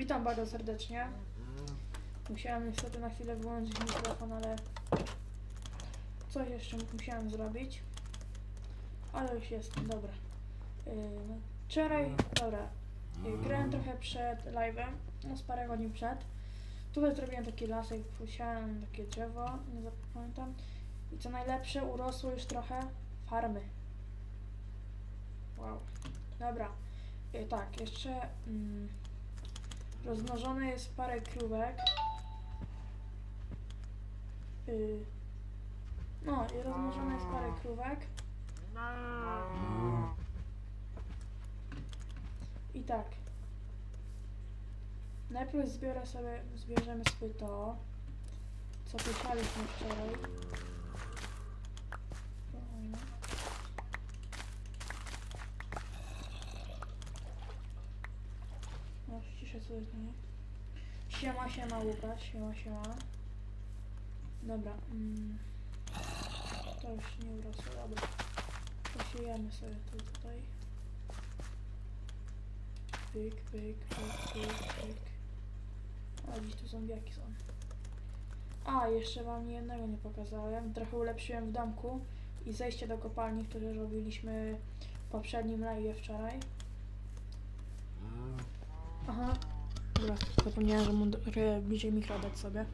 Witam bardzo serdecznie. Musiałem niestety na chwilę wyłączyć mikrofon, ale coś jeszcze musiałem zrobić. Ale już jest, dobra. Wczoraj, dobra, yy, grałem trochę przed live'em, no z parę godzin przed. Tutaj zrobiłem taki lasek, posiałem takie drzewo, nie zapamiętam. I co najlepsze, urosło już trochę farmy. Wow. Dobra. Yy, tak, jeszcze mm, rozmnożone jest parę krówek. Yy, no i rozmnożone jest parę krówek. I tak. Najpierw zbiorę sobie, zbierzemy sobie to, co pytaliśmy wczoraj. Fajne. Nie. Siema, siema Łukasz, siema, siema. Dobra, mm. to już nie urosło, dobra. Posiejemy sobie to tutaj. Pyk, pyk, pyk, pyk, pyk. A, gdzieś tu zombiaki są. A, jeszcze wam jednego nie pokazałem. Trochę ulepszyłem w domku i zejście do kopalni, które robiliśmy w poprzednim live wczoraj. Aha. Dobra, zapomniałem, że muszę bliżej mikro dać sobie.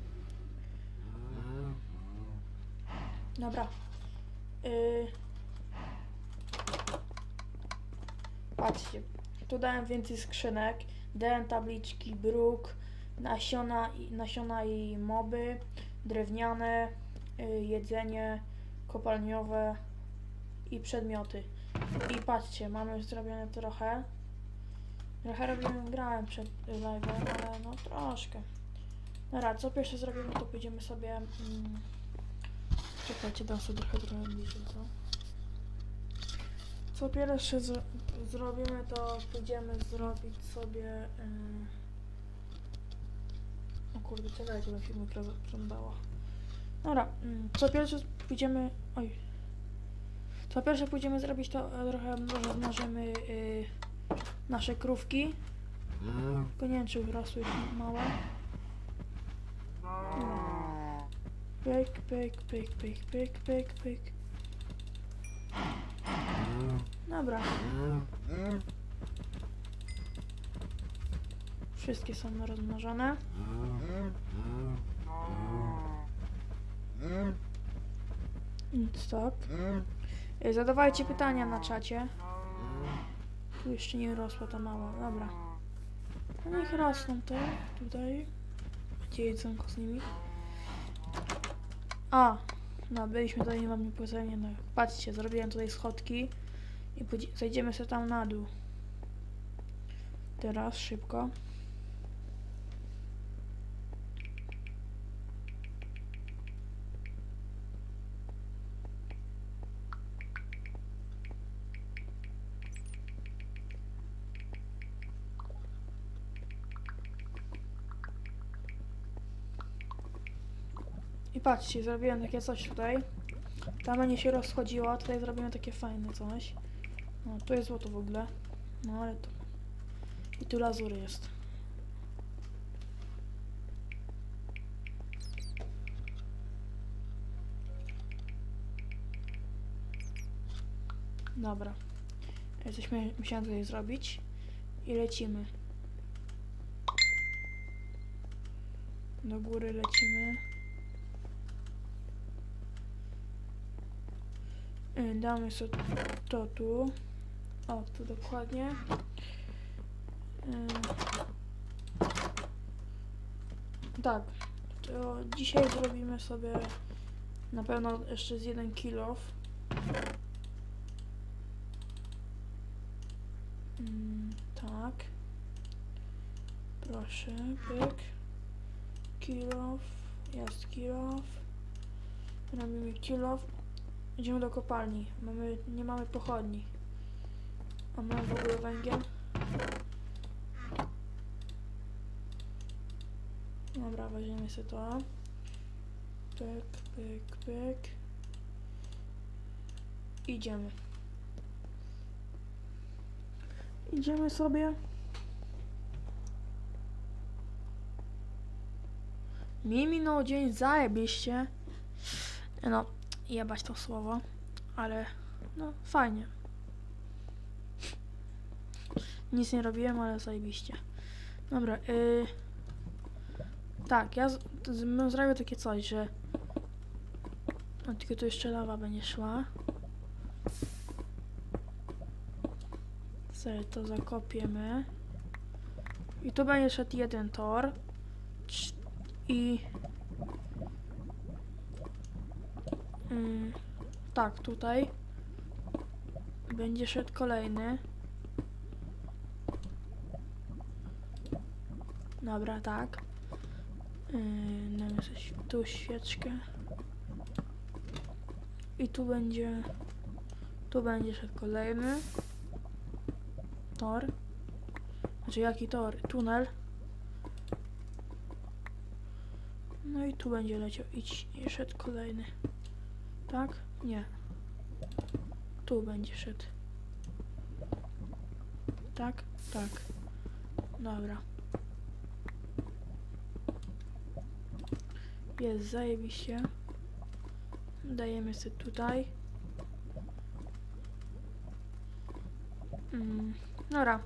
Dobra. Yy... Patrzcie, tu dałem więcej skrzynek, dałem tabliczki, bruk, nasiona i, nasiona i moby, drewniane, y, jedzenie kopalniowe i przedmioty. I patrzcie, mamy już zrobione trochę. Trochę robiłem, grałem przed live'em, ale no troszkę. Dobra, co pierwsze zrobimy, to pójdziemy sobie... Mm, czekajcie, dam sobie trochę, trochę bliżej, co? Co pierwsze z, zrobimy, to pójdziemy zrobić sobie... Yy... O kurde, czekajcie, bo się mikro zaprzątało. Dobra, mm, co pierwsze pójdziemy... Oj. Co pierwsze pójdziemy zrobić, to e, trochę rozmnożymy yy, nasze krówki. Tylko nie wiem, czy urosły już małe. Pyk, pyk, pyk, pyk, pyk, pyk, pyk. Dobra. Wszystkie są rozmnożone. Mm, Stop. Y, Zadawajcie pytania na czacie. Tu jeszcze nie rosła ta mała. Dobra. No niech rosną te tutaj. Gdzie jedzonko z nimi? A, no byliśmy tutaj, nie mam nie pokazania. No, patrzcie, zrobiłem tutaj schodki i zejdziemy sobie tam na dół. Teraz szybko. Patrzcie, zrobiłem takie coś tutaj. Tam będzie się rozchodziło, a tutaj zrobimy takie fajne coś. No, tu jest złoto w ogóle. No, ale tu... I tu lazury jest. Dobra. Coś musiałem tutaj zrobić. I lecimy. Do góry lecimy. Damy sobie to tu. O, tu dokładnie. Y, Tak. To dzisiaj zrobimy sobie na pewno jeszcze z jeden kilof. Mm, tak. Proszę, pyk. Jest kilof. Robimy kilof. Idziemy do kopalni. Mamy, nie mamy pochodni. A mamy w ogóle węgiel? Dobra, weźmiemy sobie to. Pyk, pyk, pyk. Idziemy. Idziemy sobie. Mi minął dzień zajebiście. No, jebać to słowo, ale no fajnie. Nic nie robiłem, ale zajebiście. Dobra, y... Tak, ja z, z, takie coś, że... No, tylko tu jeszcze lawa będzie szła. Sobie to zakopiemy. I tu będzie szedł jeden tor. I... Mm, tak, tutaj. Będzie szedł kolejny. Dobra, tak. Yy, damy sobie tu świeczkę. I tu będzie... Tu będzie szedł kolejny. Tor. Znaczy jaki tor? Tunel. No i tu będzie leciał. I szedł kolejny. Tak? Nie. Tu będzie szedł. Tak? Tak. Dobra. Jest zajebiście. Dajemy sobie tutaj. Mm, dobra.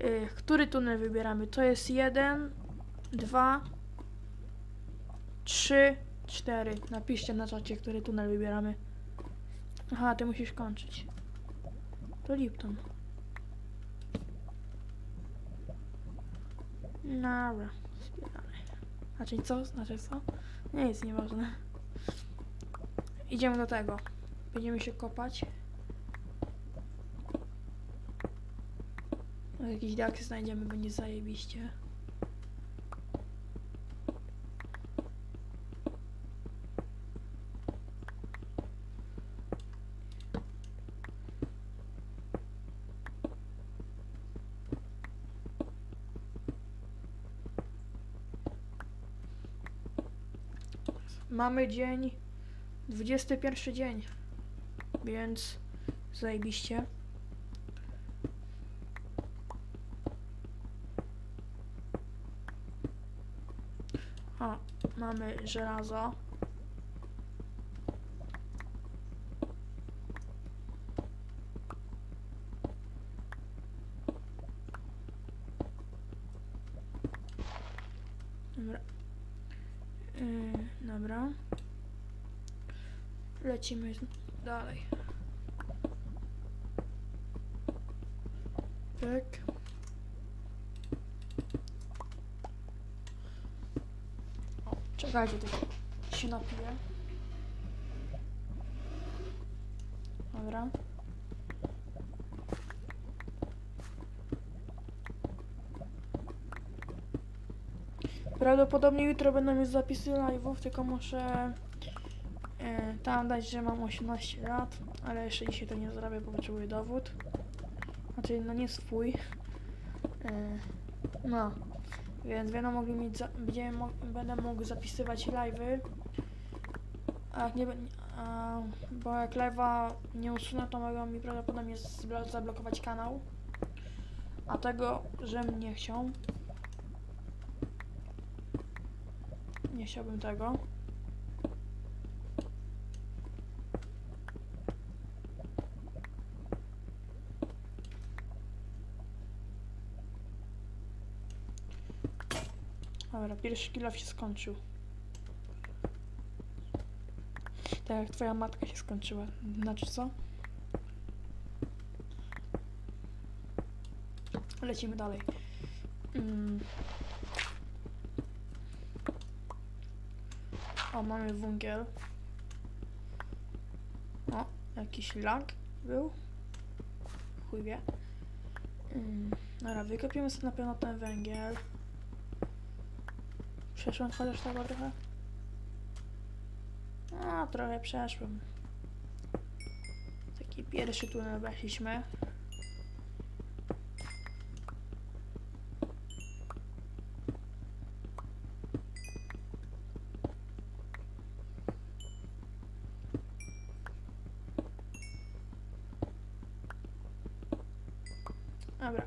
Y, który tunel wybieramy? To jest jeden, dwa, trzy, cztery. Napiszcie na czacie, który tunel wybieramy. Aha, ty musisz kończyć. To Lipton. Dobra, zbieramy. Znaczy co? Znaczy co? Nie jest nieważne. Idziemy do tego. Będziemy się kopać. No, Jakieś diaksy znajdziemy, będzie zajebiście. Mamy dzień 21 dzień, więc zajebiście. O, mamy żelazo. Dobra. Yy, dobra. Lecimy dalej. Tak. O, czekajcie, tylko się napiję. Dobra. Prawdopodobnie jutro będą już zapisy live'ów, tylko muszę e, tam dać, że mam 18 lat, ale jeszcze dzisiaj to nie zrobię, bo potrzebuję dowód. Znaczy, no nie swój. E, no, więc będą mogli mieć, za, będziemy, mo- będę mógł zapisywać live'y. A jak nie, a, bo jak live'a nie usunę, to mogą mi prawdopodobnie zablokować kanał. A tego, że nie chciał. Nie chciałbym tego. Dobra, pierwszy kill się skończył. Tak jak twoja matka się skończyła. Znaczy co? Lecimy dalej. Mm. O, mamy węgiel. O, jakiś lag był. Chuj wie. Mm. Dobra, wykopiemy sobie na pewno ten węgiel. Przeszłem chociaż tego trochę? A, trochę przeszłem. Taki pierwszy tunel weszliśmy. Dobra.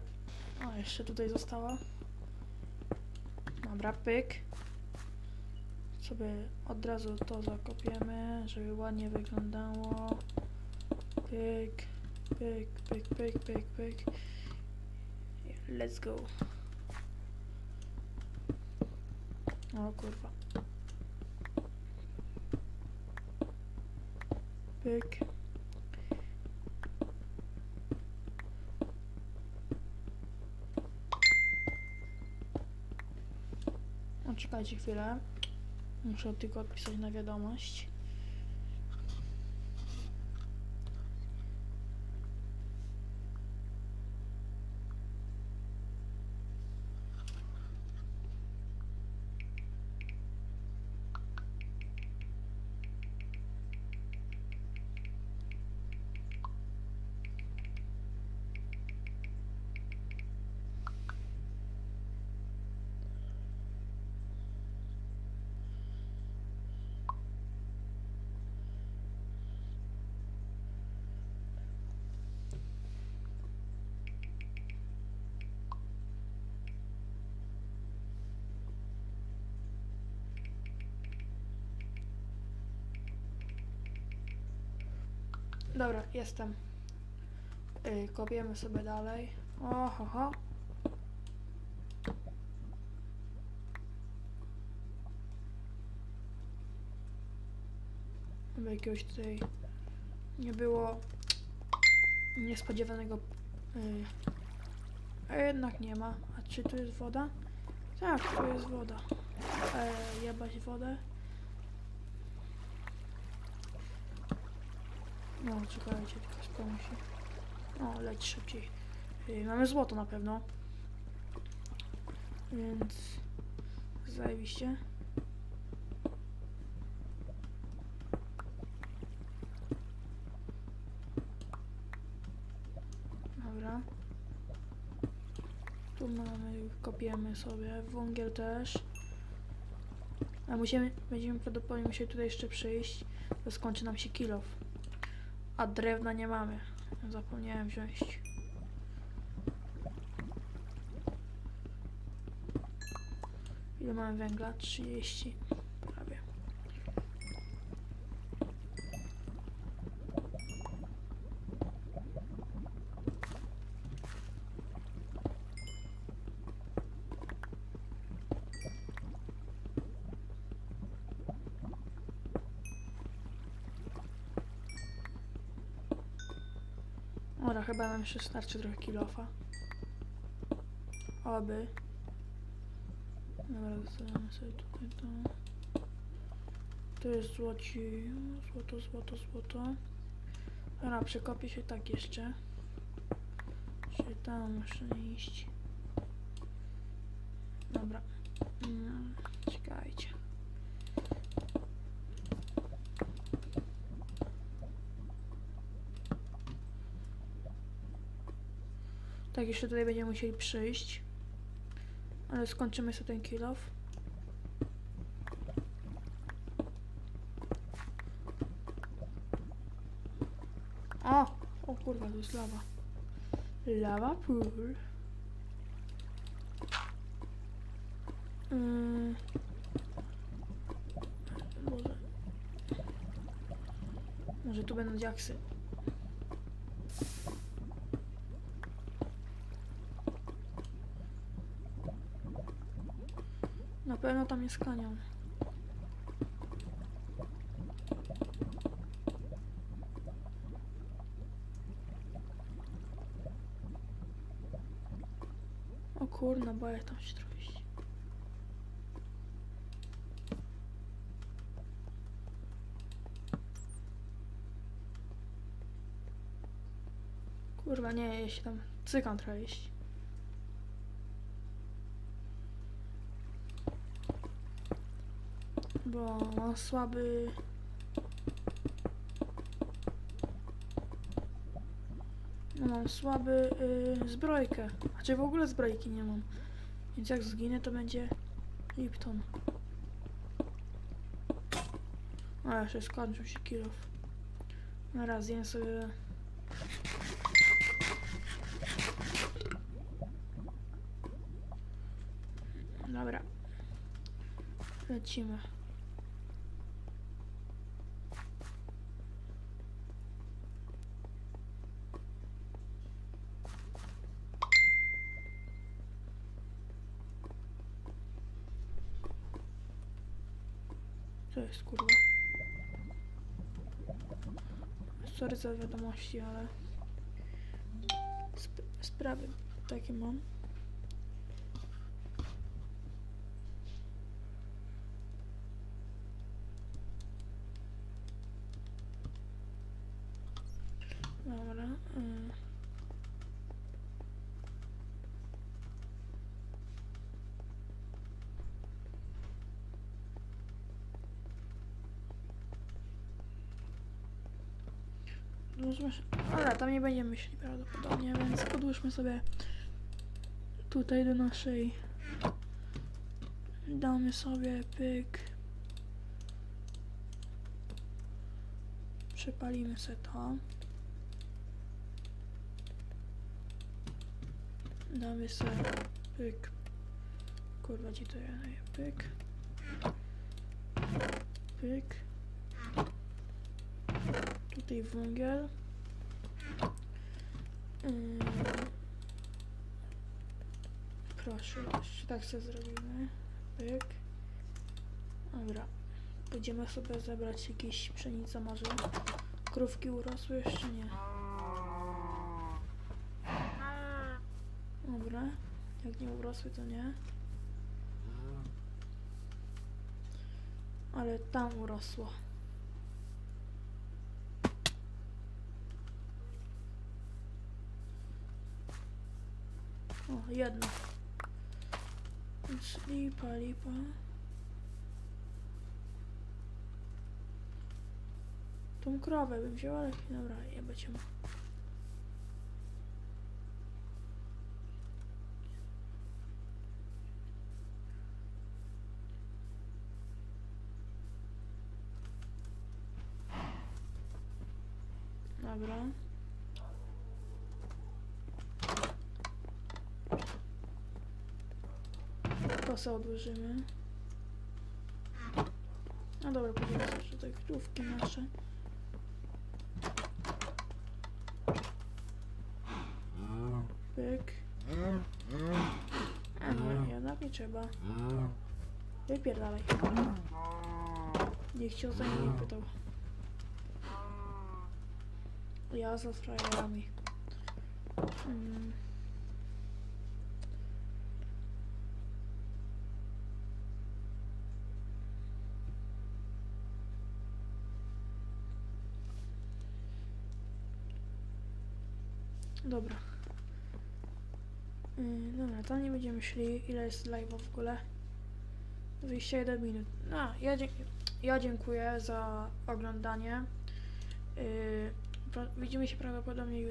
O, jeszcze tutaj została. Dobra, pyk. sobie od razu to zakopiemy, żeby ładnie wyglądało. Pyk, pyk, pyk, pyk, pyk, pyk. Let's go. O kurwa. Pyk. Czekajcie chwilę. Muszę tylko odpisać na wiadomość. Dobra, jestem. Yy, kopiemy sobie dalej. Oho, ho. Żeby jakiegoś tutaj nie było niespodziewanego. Yy. A jednak nie ma. A czy tu jest woda? Tak, tu jest woda. E, jebać wodę. No, czekajcie, tylko spełni się. O, leć szybciej. Yy, mamy złoto na pewno. Więc... Zajebiście. Dobra. Tu mamy, kopiemy sobie, węgiel też. A musimy, będziemy prawdopodobnie musieli tutaj jeszcze przyjść, bo skończy nam się kilof. A drewna nie mamy. Zapomniałem wziąć. Ile mamy węgla? 30. chyba nam jeszcze starczy trochę kilofa. Oby. Dobra, zostawiamy sobie tutaj to. To jest złoci. Złoto, złoto, złoto. Dobra, przekopię się tak jeszcze. Czyli tam muszę iść. Dobra. Mm, czekajcie. Tak, jeszcze tutaj będziemy musieli przyjść. Ale skończymy sobie ten kill off. O! Kurwa, to jest lawa. Lava pool. Yy. Może... Może tu będą diaksy. Pewno tam jest kanion. O kurna, boję tam się trochę. Kurwa, nie, ja tam cykam trochę iść. Bo mam słaby... No mam słaby y, zbrojkę. Znaczy w ogóle zbrojki nie mam. Więc jak zginę to będzie Lipton. A jeszcze skończył się kilof. Na raz jem sobie... Dobra. Lecimy. Co jest kurwa? Sorry za wiadomości, ale sp sprawy takie mam. Dobra. y. Odłóżmy się. Dobra, tam nie będziemy szli prawdopodobnie, więc podłóżmy sobie tutaj do naszej. Damy sobie pyk. Przepalimy sobie to. Damy sobie pyk. Kurwa, gdzie to ja? Pyk. Pyk. Tutaj węgiel. Ym. Proszę, tak sobie zrobimy. Pyk. Dobra. Będziemy sobie zebrać jakieś pszenicę może. Krówki urosły jeszcze nie. Dobra. Jak nie urosły to nie. Ale tam urosło. Jedno. Więc lipa, lipa. Tą krowę bym wzięła, ale dobra, jebać ją. Dobra. Kosę odłożymy. No dobra, pójdziemy sobie tutaj krówki nasze. Pyk. A nie, jednak nie trzeba. Wypierdalaj. Niech się o to nie pytał. Ja za frajerami. Mm. Dobra. Yy, dobra, tam nie będziemy szli. Ile jest live'a w ogóle? 21 minut. No, ja, ja dziękuję za oglądanie. Yy, widzimy się prawdopodobnie jutro.